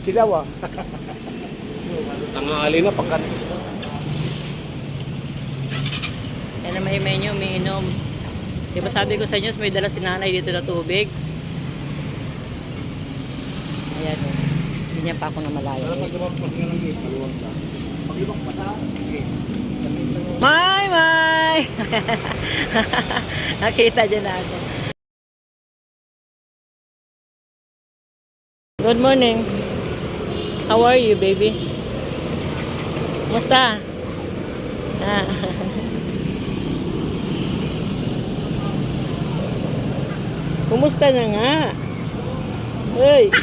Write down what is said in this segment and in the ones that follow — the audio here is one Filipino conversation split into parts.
Silaw ah. Tanghali na pagkat. Yan ang mahimay nyo, umiinom. Di ba sabi ko sa inyo, may dala si nanay dito na tubig. Ayan o. Hindi niya pa ako na malayo. Wala pag lumagpas nga ng gate, maluwag ka. Pag lumagpas sa gate, May, may! Nakita dyan na ako. Good morning. How are you, baby? Musta? Ah. Kumusta na nga? Uy!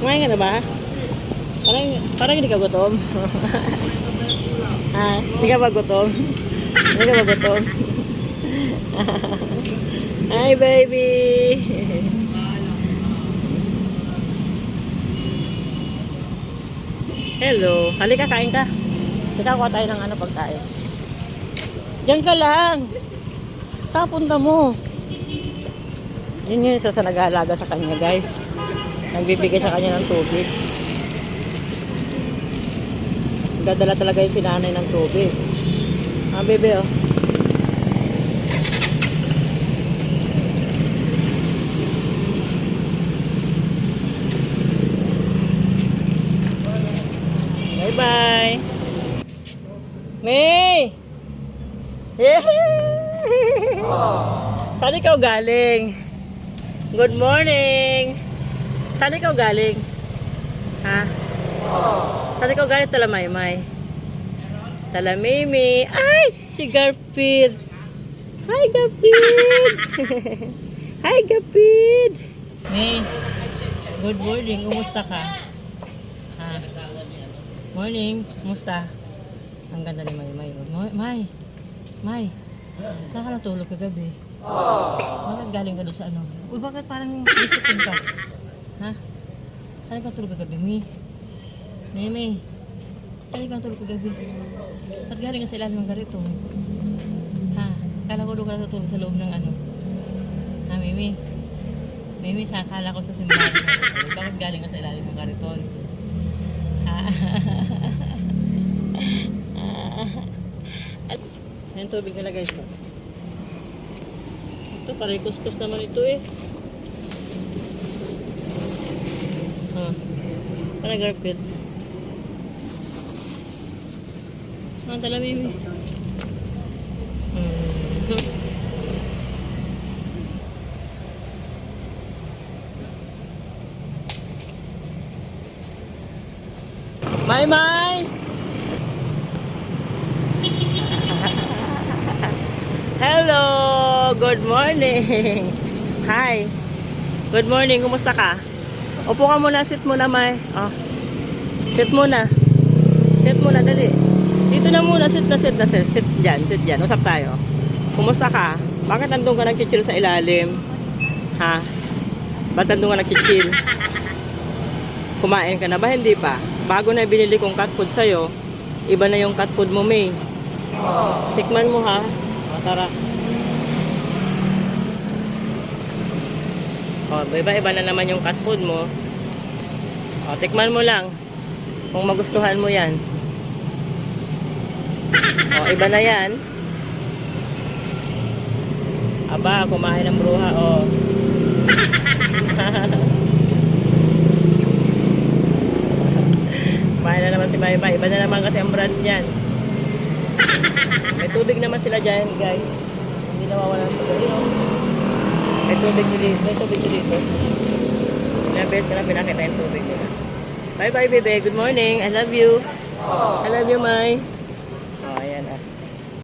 Kumain ka na ba? Parang, parang hindi ka gutom. ah, hindi ka ba gutom? Hindi ka ba gutom? Hi, baby! Hello. Halika, kain ka. Halika, kuha tayo ng ano pagkain. Diyan ka lang. Saan punta mo? Yun yung isa sa nag-aalaga sa kanya, guys. Nagbibigay sa kanya ng tubig. Dadala talaga yung sinanay ng tubig. Ah, bebe, oh. Bye-bye. May! Yay! Saan ikaw galing? Good morning! Saan ikaw galing? Ha? Saan ikaw galing talamaymay? Talamimi. Ay! Si Garfield! Hi, Garfield! Hi, Garfield! May, good morning. Kumusta ka? Ha? Morning. Kumusta? Ang ganda ni May May. May, May. May. Saan ka natulog kagabi? Bakit galing ka doon sa ano? Uy, bakit parang sinisipin ka? Ha? Saan ka natulog kagabi, May? May, May. Saan ka natulog kagabi? Ba't galing ka sa ilalim ng garito? Ha? Kala ko doon ka natulog sa loob ng ano? Ha, Mimi? Mimi, sa akala ko sa simbahan. Bakit galing ka sa ilalim ng kariton? Ha? Ayan tubig nila guys. oh. Ito, parang kuskus naman ito eh. Ah. Parang Garfield. Saan tala, Mimi? Hmm. May! Hello! Good morning! Hi! Good morning, kumusta ka? Upo ka muna, sit muna, May. Oh. Sit muna. Sit muna, dali. Dito na muna, sit na, sit na, sit. Sit dyan, sit dyan. Usap tayo. Kumusta ka? Bakit nandun ka nagchichill sa ilalim? Ha? Ba't nandun ka nagchichill? Kumain ka na ba? Hindi pa. Bago na binili kong cat food sa'yo, iba na yung cat food mo, May. Tikman mo, ha? Tara. O, iba-iba na naman yung cat food mo. O, tikman mo lang. Kung magustuhan mo yan. O, iba na yan. Aba, kumain ng bruha, o. Kumain na naman si Maymay. Iba na naman kasi ang brand niyan. May tubig naman sila dyan, guys. Hindi nawawala ng tubig. Oh. May tubig dito. May tubig dito. Beses ko na pinakita yung tubig nila. Bye-bye, bebe. Good morning. I love you. I love you, ah.